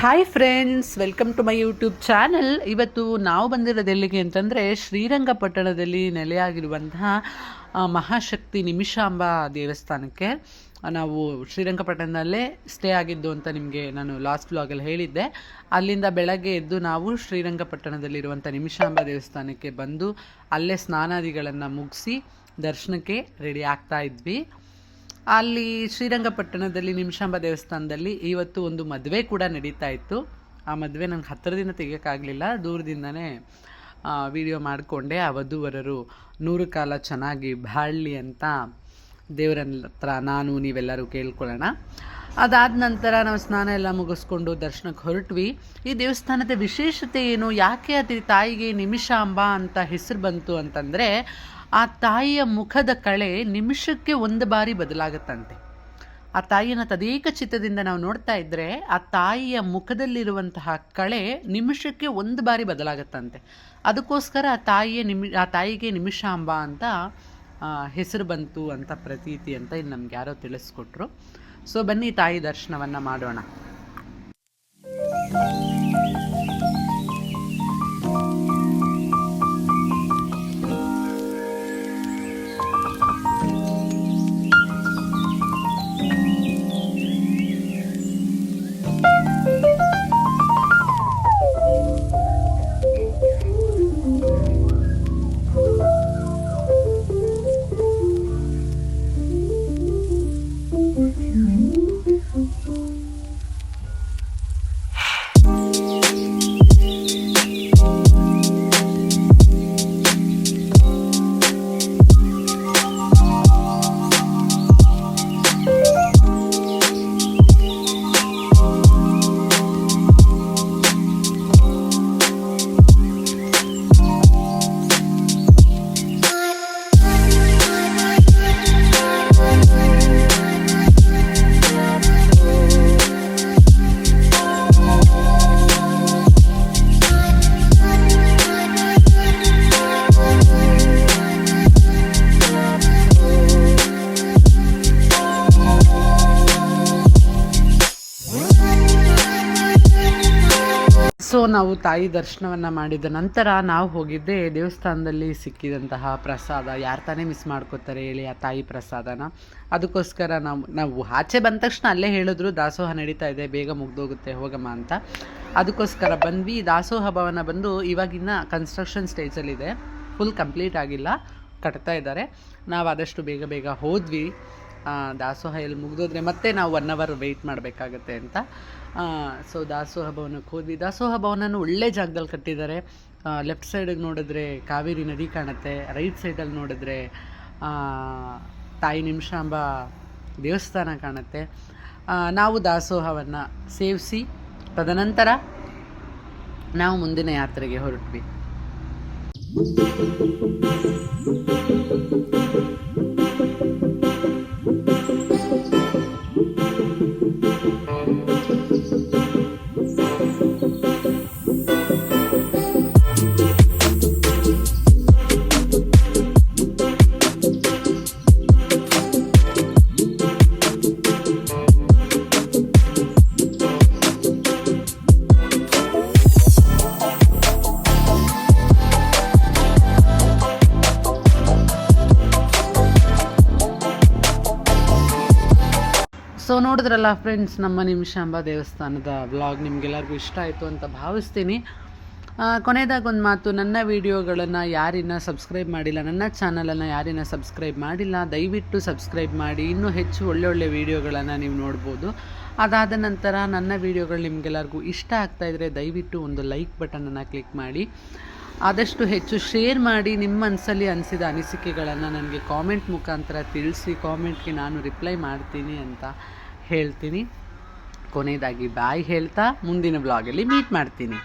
Hi friends welcome to my YouTube channel ಇವತ್ತು ನಾವು ಬಂದಿರೋದು ಎಲ್ಲಿಗೆ ಅಂತಂದರೆ ಶ್ರೀರಂಗಪಟ್ಟಣದಲ್ಲಿ ನೆಲೆಯಾಗಿರುವಂತಹ ಮಹಾಶಕ್ತಿ ನಿಮಿಷಾಂಬ ದೇವಸ್ಥಾನಕ್ಕೆ. ನಾವು ಶ್ರೀರಂಗಪಟ್ಟಣದಲ್ಲೇ ಸ್ಟೇ ಆಗಿದ್ದು ಅಂತ ನಿಮಗೆ ನಾನು ಲಾಸ್ಟ್ ವ್ಲಾಗಲ್ಲಿ ಹೇಳಿದ್ದೆ. ಅಲ್ಲಿಂದ ಬೆಳಗ್ಗೆ ಎದ್ದು ನಾವು ಶ್ರೀರಂಗಪಟ್ಟಣದಲ್ಲಿರುವಂಥ ನಿಮಿಷಾಂಬ ದೇವಸ್ಥಾನಕ್ಕೆ ಬಂದು ಅಲ್ಲೇ ಸ್ನಾನಾದಿಗಳನ್ನು ಮುಗಿಸಿ ದರ್ಶನಕ್ಕೆ ರೆಡಿ ಆಗ್ತಾ ಇದ್ವಿ. ಅಲ್ಲಿ ಶ್ರೀರಂಗಪಟ್ಟಣದಲ್ಲಿ ನಿಮಿಷಾಂಬ ದೇವಸ್ಥಾನದಲ್ಲಿ ಇವತ್ತು ಒಂದು ಮದುವೆ ಕೂಡ ನಡೀತಾ ಇತ್ತು. ಆ ಮದುವೆ ನನಗೆ ಹತ್ತಿರದಿಂದ ತೆಗಿಯೋಕ್ಕಾಗಲಿಲ್ಲ. ದೂರದಿಂದನೇ ವಿಡಿಯೋ ಮಾಡಿಕೊಂಡೆ. ಆ ವಧುವರರು ನೂರು ಕಾಲ ಚೆನ್ನಾಗಿ ಬಾಳಲಿ ಅಂತ ದೇವರ ಹತ್ರ ನಾನು ನೀವೆಲ್ಲರೂ ಕೇಳ್ಕೊಳ್ಳೋಣ. ಅದಾದ ನಂತರ ನಾವು ಸ್ನಾನ ಎಲ್ಲ ಮುಗಿಸ್ಕೊಂಡು ದರ್ಶನಕ್ಕೆ ಹೊರಟ್ವಿ. ಈ ದೇವಸ್ಥಾನದ ವಿಶೇಷತೆ ಏನು? ಯಾಕೆ ಅತಿ ತಾಯಿಗೆ ನಿಮಿಷಾಂಬ ಅಂತ ಹೆಸರು ಬಂತು ಅಂತಂದರೆ ಆ ತಾಯಿಯ ಮುಖದ ಕಳೆ ನಿಮಿಷಕ್ಕೆ ಒಂದು ಬಾರಿ ಬದಲಾಗತ್ತಂತೆ. ಆ ತಾಯಿಯನ್ನು ತದೇಕ ಚಿತ್ತದಿಂದ ನಾವು ನೋಡ್ತಾ ಇದ್ದರೆ ಆ ತಾಯಿಯ ಮುಖದಲ್ಲಿರುವಂತಹ ಕಳೆ ನಿಮಿಷಕ್ಕೆ ಒಂದು ಬಾರಿ ಬದಲಾಗತ್ತಂತೆ. ಅದಕ್ಕೋಸ್ಕರ ಆ ತಾಯಿಯ ನಿಮಿ, ಆ ತಾಯಿಗೆ ನಿಮಿಷಾಂಬ ಅಂತ ಹೆಸರು ಬಂತು ಅಂತ ಪ್ರತೀತಿ ಅಂತ ಇಲ್ಲಿ ನಮ್ಗೆ ಯಾರೋ ತಿಳಿಸ್ಕೊಟ್ರು. ಸೊ ಬನ್ನಿ ತಾಯಿ ದರ್ಶನವನ್ನು ಮಾಡೋಣ. ಸೊ ನಾವು ತಾಯಿ ದರ್ಶನವನ್ನು ಮಾಡಿದ ನಂತರ ನಾವು ಹೋಗಿದ್ದೆ ದೇವಸ್ಥಾನದಲ್ಲಿ ಸಿಕ್ಕಿದಂತಹ ಪ್ರಸಾದ. ಯಾರು ತಾನೇ ಮಿಸ್ ಮಾಡ್ಕೋತಾರೆ ಹೇಳಿ ಆ ತಾಯಿ ಪ್ರಸಾದನ. ಅದಕ್ಕೋಸ್ಕರ ನಾವು ನಾವು ಆಚೆ ಬಂದ ತಕ್ಷಣ ಅಲ್ಲೇ ಹೇಳಿದ್ರು, ದಾಸೋಹ ನಡೀತಾ ಇದೆ, ಬೇಗ ಮುಗ್ದೋಗುತ್ತೆ, ಹೋಗಮ್ಮ ಅಂತ. ಅದಕ್ಕೋಸ್ಕರ ಬಂದ್ವಿ. ದಾಸೋಹ ಭವನ ಬಂದು ಇವಾಗಿನ ಕನ್ಸ್ಟ್ರಕ್ಷನ್ ಸ್ಟೇಜಲ್ಲಿದೆ ಫುಲ್ ಕಂಪ್ಲೀಟ್ ಆಗಿಲ್ಲ, ಕಟ್ತಾ ಇದ್ದಾರೆ. ನಾವು ಆದಷ್ಟು ಬೇಗ ಬೇಗ ಹೋದ್ವಿ. ದಾಸೋಹ ಎಲ್ಲಿ ಮುಗಿದೋದ್ರೆ ಮತ್ತೆ ನಾವು ಒನ್ ಅವರ್ ವೆಯ್ಟ್ ಮಾಡಬೇಕಾಗತ್ತೆ ಅಂತ. ಸೊ ದಾಸೋಹ ಭವನಕ್ಕೆ ಹೋದ್ವಿ. ದಾಸೋಹ ಭವನನ ಒಳ್ಳೆ ಜಾಗದಲ್ಲಿ ಕಟ್ಟಿದ್ದಾರೆ. ಲೆಫ್ಟ್ ಸೈಡಿಗೆ ನೋಡಿದ್ರೆ ಕಾವೇರಿ ನದಿ ಕಾಣುತ್ತೆ. ರೈಟ್ ಸೈಡಲ್ಲಿ ನೋಡಿದ್ರೆ ತಾಯಿ ನಿಮಿಷಾಂಬ ದೇವಸ್ಥಾನ ಕಾಣುತ್ತೆ. ನಾವು ದಾಸೋಹವನ್ನು ಸೇವಿಸಿ, ತದನಂತರ ನಾವು ಮುಂದಿನ ಯಾತ್ರೆಗೆ ಹೊರಟ್ವಿ. ಸೊ ನೋಡಿದ್ರಲ್ಲ ಫ್ರೆಂಡ್ಸ್ ನಮ್ಮ ನಿಮಿಷಾಂಬ ದೇವಸ್ಥಾನದ ವ್ಲಾಗ್ ನಿಮಗೆಲ್ಲರಿಗೂ ಇಷ್ಟ ಆಯಿತು ಅಂತ ಭಾವಿಸ್ತೀನಿ. ಕೊನೆಯದಾಗಿ ಒಂದು ಮಾತು, ನನ್ನ ವೀಡಿಯೋಗಳನ್ನು ಯಾರಿನ ಸಬ್ಸ್ಕ್ರೈಬ್ ಮಾಡಿಲ್ಲ, ನನ್ನ ಚಾನಲನ್ನು ಯಾರಿನ ಸಬ್ಸ್ಕ್ರೈಬ್ ಮಾಡಿಲ್ಲ, ದಯವಿಟ್ಟು ಸಬ್ಸ್ಕ್ರೈಬ್ ಮಾಡಿ. ಇನ್ನೂ ಹೆಚ್ಚು ಒಳ್ಳೊಳ್ಳೆ ವೀಡಿಯೋಗಳನ್ನು ನೀವು ನೋಡ್ಬೋದು. ಅದಾದ ನಂತರ ನನ್ನ ವೀಡಿಯೋಗಳು ನಿಮಗೆಲ್ಲರಿಗೂ ಇಷ್ಟ ಆಗ್ತಾಯಿದ್ರೆ ದಯವಿಟ್ಟು ಒಂದು ಲೈಕ್ ಬಟನನ್ನು ಕ್ಲಿಕ್ ಮಾಡಿ. ಆದಷ್ಟು ಹೆಚ್ಚು ಶೇರ್ ಮಾಡಿ ನಿಮ್ಮ ಮನಸ್ಸಲ್ಲಿ ಅನಿಸಿದ ಅನಿಸಿಕೆಗಳನ್ನು ನನಗೆ ಕಾಮೆಂಟ್ ಮುಖಾಂತರ ತಿಳಿಸಿ ಕಾಮೆಂಟ್ಗೆ ನಾನು ರಿಪ್ಲೈ ಮಾಡ್ತೀನಿ ಅಂತ ಹೇಳ್ತೀನಿ. ಕೊನೆಯದಾಗಿ ಬಾಯ್ ಹೇಳ್ತಾ, ಮುಂದಿನ ಬ್ಲಾಗಲ್ಲಿ ಮೀಟ್ ಮಾಡ್ತೀನಿ.